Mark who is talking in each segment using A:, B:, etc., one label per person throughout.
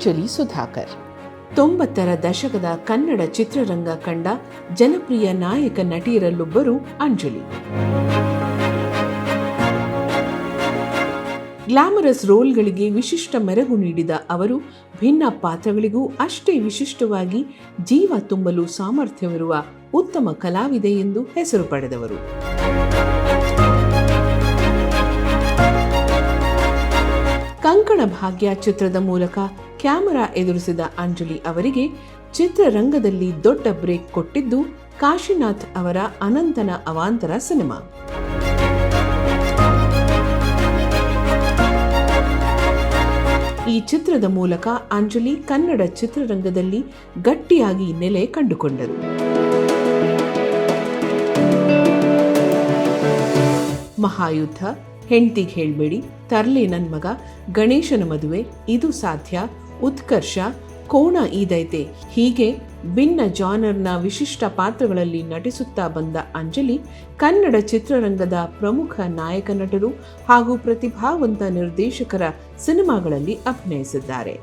A: ಅಂಜಲಿ ಸುಧಾಕರ್ ತೊಂಬತ್ತರ ದಶಕದ ಕನ್ನಡ ಚಿತ್ರರಂಗ ಕಂಡ ಜನಪ್ರಿಯ ನಾಯಕ ನಟಿಯರಲ್ಲೊಬ್ಬರು ಅಂಜಲಿ. ಗ್ಲಾಮರಸ್ ರೋಲ್ಗಳಿಗೆ ವಿಶಿಷ್ಟ ಮೆರಗು ನೀಡಿದ ಅವರು, ಭಿನ್ನ ಪಾತ್ರಗಳಿಗೂ ಅಷ್ಟೇ ವಿಶಿಷ್ಟವಾಗಿ ಜೀವ ತುಂಬಲು ಸಾಮರ್ಥ್ಯವಿರುವ ಉತ್ತಮ ಕಲಾವಿದೆ ಎಂದು ಹೆಸರು ಪಡೆದವರು. ಕಂಕಣ ಭಾಗ್ಯ ಚಿತ್ರದ ಮೂಲಕ ಕ್ಯಾಮೆರಾ ಎದುರಿಸಿದ ಅಂಜಲಿ ಅವರಿಗೆ ಚಿತ್ರರಂಗದಲ್ಲಿ ದೊಡ್ಡ ಬ್ರೇಕ್ ಕೊಟ್ಟಿದ್ದು ಕಾಶಿನಾಥ್ ಅವರ ಅನಂತನ ಅವಾಂತರ ಸಿನಿಮಾ. ಈ ಚಿತ್ರದ ಮೂಲಕ ಅಂಜಲಿ ಕನ್ನಡ ಚಿತ್ರರಂಗದಲ್ಲಿ ಗಟ್ಟಿಯಾಗಿ ನೆಲೆ ಕಂಡುಕೊಂಡರು. ಮಹಾಯುದ್ಧ ಹೆಂಡ್ತಿಗೆ ಹೇಳಬೇಡಿ, ತರ್ಲೆ ನನ್ನ ಮಗ, ಗಣೇಶನ ಮದುವೆ, ಇದು ಸಾಧ್ಯ ಉತ್ಕರ್ಷ, ಕೋಣ ಈದೈತೆ. ಹೀಗೆ ಭಿನ್ನ ಜಾನರ್ನ ವಿಶಿಷ್ಟ ಪಾತ್ರಗಳಲ್ಲಿ ನಟಿಸುತ್ತಾ ಬಂದ ಅಂಜಲಿ, ಕನ್ನಡ ಚಿತ್ರರಂಗದ ಪ್ರಮುಖ ನಾಯಕ ನಟರು ಹಾಗೂ ಪ್ರತಿಭಾವಂತ ನಿರ್ದೇಶಕರ ಸಿನಿಮಾಗಳಲ್ಲಿ ಅಭಿನಯಿಸಿದ್ದಾರೆ.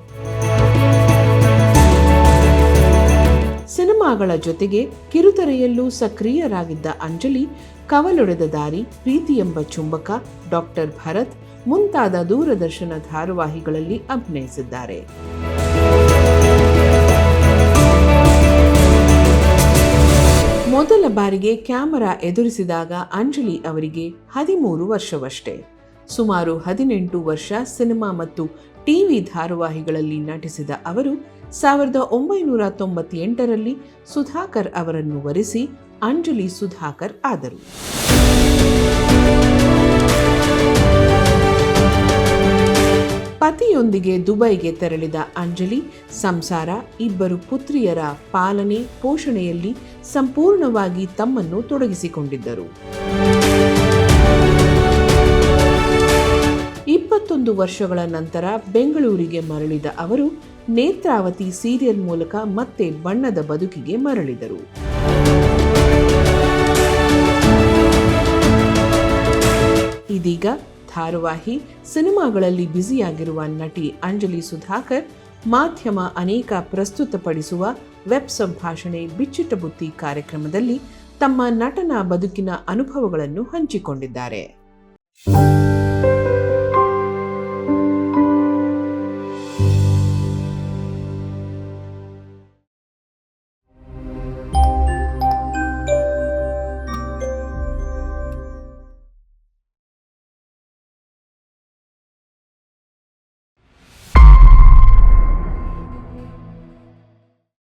A: ಸಿನಿಮಾಗಳ ಜೊತೆಗೆ ಕಿರುತೆರೆಯಲ್ಲೂ ಸಕ್ರಿಯರಾಗಿದ್ದ ಅಂಜಲಿ, ಕವಲೊಡೆದ ದಾರಿ, ಪ್ರೀತಿ ಎಂಬ ಚುಂಬಕ, ಡಾಕ್ಟರ್ ಭರತ್ ಮುಂತಾದ ದೂರದರ್ಶನ ಧಾರಾವಾಹಿಗಳಲ್ಲಿ ಅಭಿನಯಿಸಿದ್ದಾರೆ. ಮೊದಲ ಬಾರಿಗೆ ಕ್ಯಾಮರಾ ಎದುರಿಸಿದಾಗ ಅಂಜಲಿ ಅವರಿಗೆ ಹದಿಮೂರು ವರ್ಷವಷ್ಟೇ. ಸುಮಾರು ಹದಿನೆಂಟು ವರ್ಷ ಸಿನಿಮಾ ಮತ್ತು ಟಿವಿ ಧಾರಾವಾಹಿಗಳಲ್ಲಿ ನಟಿಸಿದ ಅವರು ಸಾವಿರದ ಒಂಬೈನೂರ ತೊಂಬತ್ತೆಂಟರಲ್ಲಿ ಸುಧಾಕರ್ ಅವರನ್ನು ವರಿಸಿ ಅಂಜಲಿ ಸುಧಾಕರ್ ಆದರು. ಪತಿಯೊಂದಿಗೆ ದುಬೈಗೆ ತೆರಳಿದ ಅಂಜಲಿ, ಸಂಸಾರ, ಇಬ್ಬರು ಪುತ್ರಿಯರ ಪಾಲನೆ, ಪೋಷಣೆಯಲ್ಲಿ ಸಂಪೂರ್ಣವಾಗಿ ತಮ್ಮನ್ನು ತೊಡಗಿಸಿಕೊಂಡಿದ್ದರು. ಇಪ್ಪತ್ತೊಂದು ವರ್ಷಗಳ ನಂತರ ಬೆಂಗಳೂರಿಗೆ ಮರಳಿದ ಅವರು, ನೇತ್ರಾವತಿ ಸೀರಿಯಲ್ ಮೂಲಕ ಮತ್ತೆ ಬಣ್ಣದ ಬದುಕಿಗೆ ಮರಳಿದರು. ಇದೀಗ ಧಾರಾವಾಹಿ ಸಿನಿಮಾಗಳಲ್ಲಿ ಬ್ಯುಸಿಯಾಗಿರುವ ನಟಿ ಅಂಜಲಿ ಸುಧಾಕರ್, ಮಾಧ್ಯಮ ಅನೇಕ ಪ್ರಸ್ತುತಪಡಿಸುವ ವೆಬ್ ಸಂಭಾಷಣೆ ಬಿಚ್ಚಿಟ ಬುತ್ತಿ ಕಾರ್ಯಕ್ರಮದಲ್ಲಿ ತಮ್ಮ ನಟನ ಬದುಕಿನ ಅನುಭವಗಳನ್ನು ಹಂಚಿಕೊಂಡಿದ್ದಾರೆ.